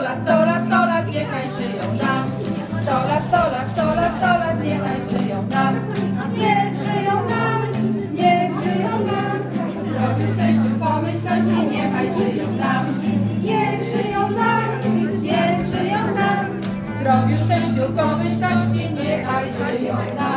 sto lat, sto lat, sto lat, niechaj żyją nam. Sto lat, sto lat, sto lat, sto lat, niechaj żyją nam. Niech żyją nam, niech żyją nam. Zdrowie, szczęście, pomyślności, niechaj żyją nam. Niech żyją nam, niech żyją nam. Zdrowiu, szczęściu, pomyślności, niechaj żyją nam.